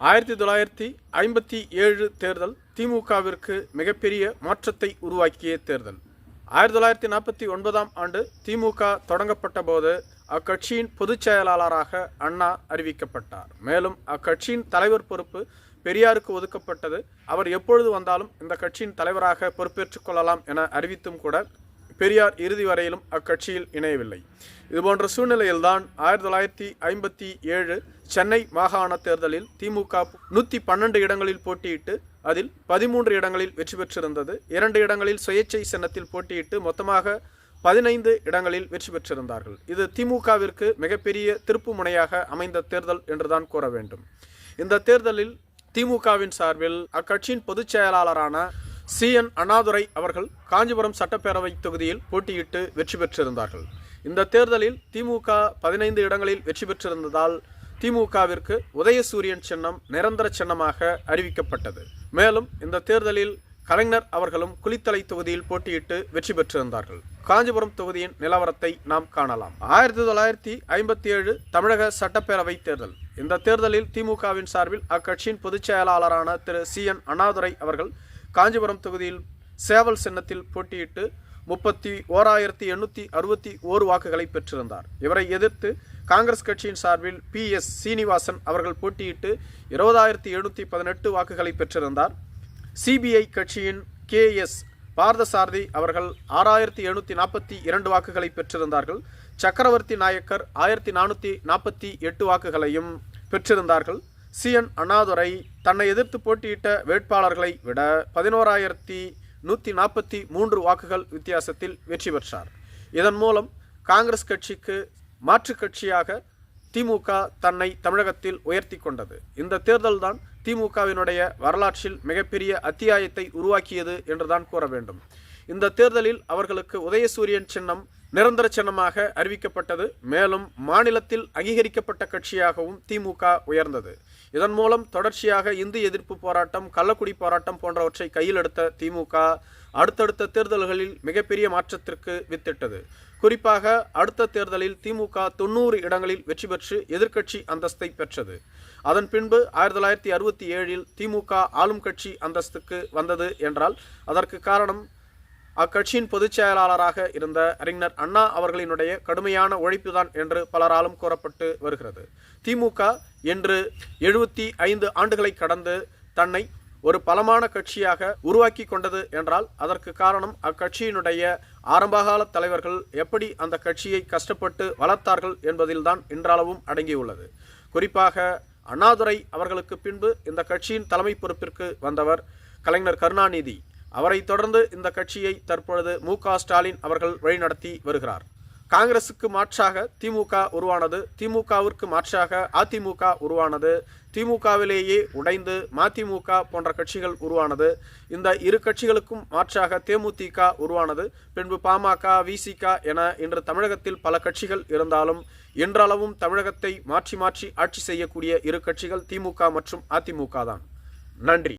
ஆயிரத்தி தொள்ளாயிரத்தி ஐம்பத்தி ஏழு தேர்தல் திமுகவிற்கு மிகப்பெரிய மாற்றத்தை உருவாக்கிய தேர்தல். ஆயிரத்தி தொள்ளாயிரத்தி நாற்பத்தி ஒன்பதாம் ஆண்டு திமுக தொடங்கப்பட்ட போது அக்கட்சியின் பொதுச் செயலாளராக அண்ணா அறிவிக்கப்பட்டார். மேலும் அக்கட்சியின் தலைவர் பொறுப்பு பெரியாருக்கு ஒதுக்கப்பட்டது. அவர் எப்பொழுது வந்தாலும் இந்த கட்சியின் தலைவராக பொறுப்பேற்றுக் கொள்ளலாம் என அறிவித்தும் கூட பெரியார் இறுதி வரையிலும் அக்கட்சியில் இணையவில்லை. இதுபோன்ற சூழ்நிலையில்தான் ஆயிரத்தி தொள்ளாயிரத்தி ஐம்பத்தி ஏழு சென்னை மாகாண தேர்தலில் திமுக நூற்றி பன்னெண்டு இடங்களில் போட்டியிட்டு அதில் பதிமூன்று இடங்களில் வெற்றி பெற்றிருந்தது. இரண்டு இடங்களில் சுயேட்சை சின்னத்தில் போட்டியிட்டு மொத்தமாக பதினைந்து இடங்களில் வெற்றி பெற்றிருந்தார்கள். இது திமுகவிற்கு மிகப்பெரிய திருப்பு முனையாக அமைந்த தேர்தல் என்றுதான் கூற வேண்டும். இந்த தேர்தலில் திமுகவின் சார்பில் அக்கட்சியின் பொதுச் செயலாளரான சி என் அண்ணாதுரை அவர்கள் காஞ்சிபுரம் சட்டப்பேரவை தொகுதியில் போட்டியிட்டு வெற்றி பெற்றிருந்தார்கள். இந்த தேர்தலில் திமுக பதினைந்து இடங்களில் வெற்றி பெற்றிருந்ததால் திமுகவிற்கு உதயசூரியன் சின்னம் நிரந்தர சின்னமாக அறிவிக்கப்பட்டது. மேலும் இந்த தேர்தலில் கலைஞர் அவர்களும் குளித்தலை தொகுதியில் போட்டியிட்டு வெற்றி பெற்றிருந்தார்கள். காஞ்சிபுரம் தொகுதியின் நிலவரத்தை நாம் காணலாம். ஆயிரத்தி தொள்ளாயிரத்தி ஐம்பத்தி ஏழு தமிழக சட்டப்பேரவை தேர்தல். இந்த தேர்தலில் திமுகவின் சார்பில் அக்கட்சியின் பொதுச் செயலாளரான திரு சி என் அண்ணாதுரை அவர்கள் காஞ்சிபுரம் தொகுதியில் சேவல் சின்னத்தில் போட்டியிட்டு முப்பத்தி ஓராயிரத்தி எண்ணூற்றி அறுபத்தி ஓரு வாக்குகளை பெற்றிருந்தார். இவரை எதிர்த்து காங்கிரஸ் கட்சியின் சார்பில் பி எஸ் சீனிவாசன் அவர்கள் போட்டியிட்டு இருபதாயிரத்தி எழுநூற்றி பதினெட்டு வாக்குகளை பெற்றிருந்தார். சிபிஐ கட்சியின் கே எஸ் பாரதசாரதி அவர்கள் ஆறாயிரத்தி எழுநூற்றி நாற்பத்தி இரண்டு வாக்குகளை பெற்றிருந்தார்கள். சக்கரவர்த்தி நாயக்கர் ஆயிரத்தி நானூற்றி நாற்பத்தி எட்டு வாக்குகளையும் பெற்றிருந்தார்கள். சி என் அண்ணாதுரை தன்னை எதிர்த்து போட்டியிட்ட வேட்பாளர்களை விட பதினோராயிரத்தி நூற்றி நாற்பத்தி மூன்று வாக்குகள் வித்தியாசத்தில் வெற்றி பெற்றார். இதன் மூலம் காங்கிரஸ் கட்சிக்கு மாற்றுக் கட்சியாக திமுக தன்னை தமிழகத்தில் உயர்த்தி கொண்டது. இந்த தேர்தல்தான் திமுகவினுடைய வரலாற்றில் மிகப்பெரிய அத்தியாயத்தை உருவாக்கியது என்றுதான் கூற வேண்டும். இந்த தேர்தலில் அவர்களுக்கு உதயசூரியன் சின்னம் நிரந்தர சின்னமாக அறிவிக்கப்பட்டது. மேலும் மாநிலத்தில் அங்கீகரிக்கப்பட்ட கட்சியாகவும் திமுக உயர்ந்தது. இதன் மூலம் தொடர்ச்சியாக இந்து எதிர்ப்பு போராட்டம் கள்ளக்குடி போராட்டம் போன்றவற்றை கையில் எடுத்த திமுக அடுத்தடுத்த தேர்தல்களில் மிகப்பெரிய மாற்றத்திற்கு வித்திட்டது. குறிப்பாக அடுத்த தேர்தலில் திமுக தொண்ணூறு இடங்களில் வெற்றி பெற்று எதிர்க்கட்சி அந்தஸ்தை பெற்றது. அதன் பின்பு ஆயிரத்தி தொள்ளாயிரத்தி அறுபத்தி ஏழில் திமுக ஆளும் கட்சி அந்தஸ்துக்கு வந்தது என்றால் அதற்கு காரணம் அக்கட்சியின் பொதுச் செயலாளராக இருந்த அறிஞர் அண்ணா அவர்களினுடைய கடுமையான உழைப்புதான் என்று பலராலும் கூறப்பட்டு வருகிறது. திமுக என்று எழுபத்தி ஐந்து ஆண்டுகளை கடந்து தன்னை ஒரு பலமான கட்சியாக உருவாக்கி கொண்டது என்றால் அதற்கு காரணம் அக்கட்சியினுடைய ஆரம்பகால தலைவர்கள் எப்படி அந்த கட்சியை கஷ்டப்பட்டு வளர்த்தார்கள் என்பதில்தான் இன்றளவும் அடங்கியுள்ளது. குறிப்பாக அண்ணாதுரை அவர்களுக்கு பின்பு இந்த கட்சியின் தலைமை பொறுப்பிற்கு வந்தவர் கலைஞர் கருணாநிதி. அவரை தொடர்ந்து இந்த கட்சியை தற்பொழுது மு ஸ்டாலின் அவர்கள் வழிநடத்தி வருகிறார். காங்கிரசுக்கு மாற்றாக திமுக உருவானது திமுகவிற்கு மாற்றாக அதிமுக உருவானது திமுகவிலேயே உடைந்து மதிமுக போன்ற கட்சிகள் உருவானது இந்த இரு கட்சிகளுக்கும் மாற்றாக தேமுதிக உருவானது பின்பு பாமக விசிக என இன்று தமிழகத்தில் பல கட்சிகள் இருந்தாலும் இன்றளவும் தமிழகத்தை மாற்றி மாற்றி ஆட்சி செய்யக்கூடிய இரு கட்சிகள் திமுக மற்றும் அதிமுக தான். நன்றி.